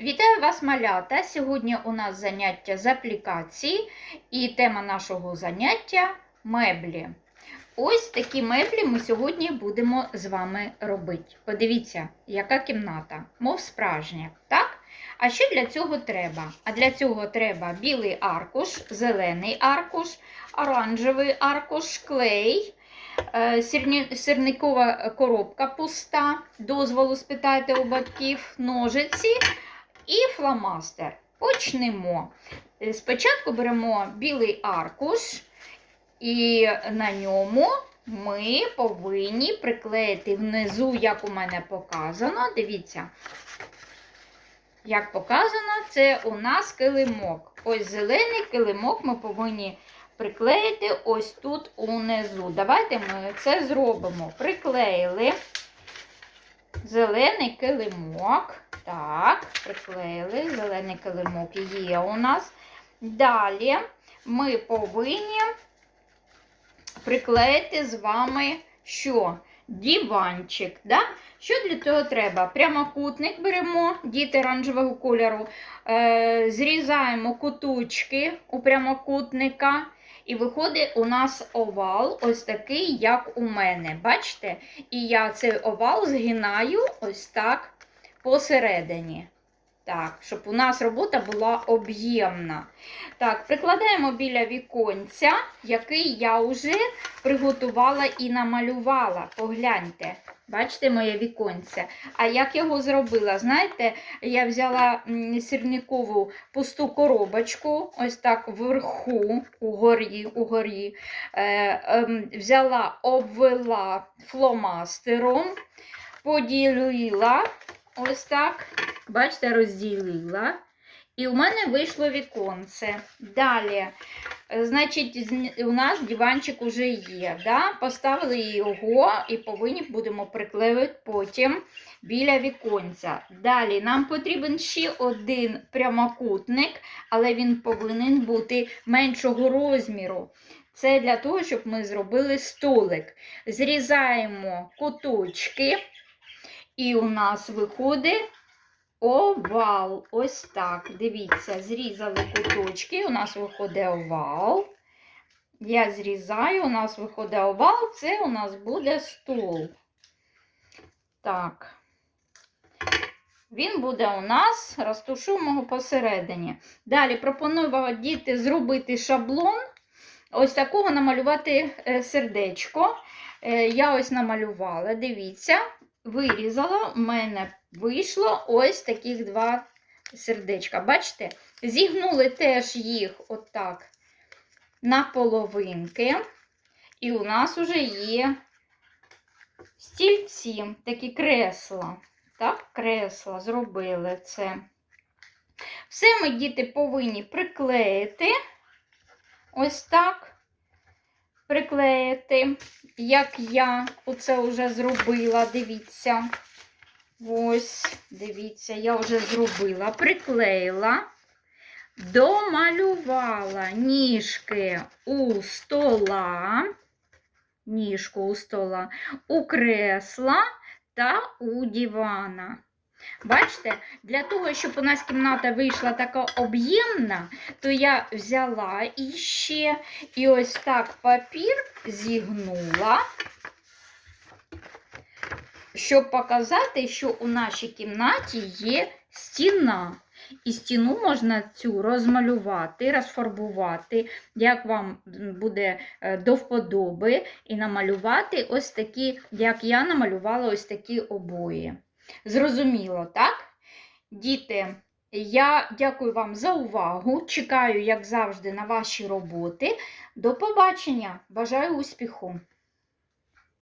Вітаю вас, малята! Сьогодні у нас заняття з аплікації, і тема нашого заняття меблі. Ось такі меблі ми сьогодні будемо з вами робити. Подивіться, яка кімната, мов справжня, так? А що для цього треба? А для цього треба білий аркуш, зелений аркуш, оранжевий аркуш, клей, е, сірникова коробка пуста, дозволу спитайте у батьків, ножиці і фломастер. Почнемо. Е, Спочатку беремо білий аркуш, і на ньому ми повинні приклеїти внизу, як у мене показано. Дивіться, як показано, це у нас килимок. Ось зелений килимок ми повинні приклеїти ось тут унизу. Давайте ми це зробимо. Приклеїли зелений килимок. Так, приклеїли. Зелений килимок є у нас. Далі ми повинні приклеїти з вами що? Діванчик. Да? Що для цього треба? Прямокутник беремо, діти оранжевого кольору, е, зрізаємо куточки у прямокутника. І виходить у нас овал, ось такий, як у мене. Бачите? І я цей овал згинаю ось так посередині. Так, щоб у нас робота була об'ємна. Так, прикладаємо біля віконця, який я вже приготувала і намалювала. Погляньте. Бачите моє віконце. А як його зробила? Знаєте, я взяла сірникову пусту коробочку, ось так вверху, угорі, угорі, е, ем, взяла, обвела фломастером, поділила ось так. Бачите, розділила. І у мене вийшло віконце. Далі, е, значить, у нас диванчик уже є. Да? Поставили його і повинні будемо приклеювати потім біля віконця. Далі нам потрібен ще один прямокутник, але він повинен бути меншого розміру. Це для того, щоб ми зробили столик. Зрізаємо куточки, і у нас виходить овал. Ось так. Дивіться, зрізали куточки, у нас виходить овал. Я зрізаю, у нас виходить овал, це у нас буде стол. Так. Він буде у нас, розташуємо посередині. Далі пропоную діти зробити шаблон. Ось такого намалювати е, сердечко. Е, Я ось намалювала, дивіться, вирізала, у мене вийшло ось таких два сердечка. Бачите? Зігнули теж їх отак на половинки. І у нас вже є стільці, такі кресла. Так, кресла зробили це. Все ми, діти, повинні приклеїти. Ось так. Приклеїти, як я оце вже зробила, дивіться. Ось, дивіться, я вже зробила, приклеїла, домалювала ніжки у стола, ніжку у стола, у кресла та у дивана. Бачите, для того, щоб у нас кімната вийшла така об'ємна, то я взяла іще і ось так папір зігнула, щоб показати, що у нашій кімнаті є стіна. І стіну можна цю розмалювати, розфарбувати, як вам буде е, до вподоби, і намалювати ось такі, як я намалювала ось такі обої. Зрозуміло, так? Діти, я дякую вам за увагу. Чекаю, як завжди, на ваші роботи. До побачення! Бажаю успіху!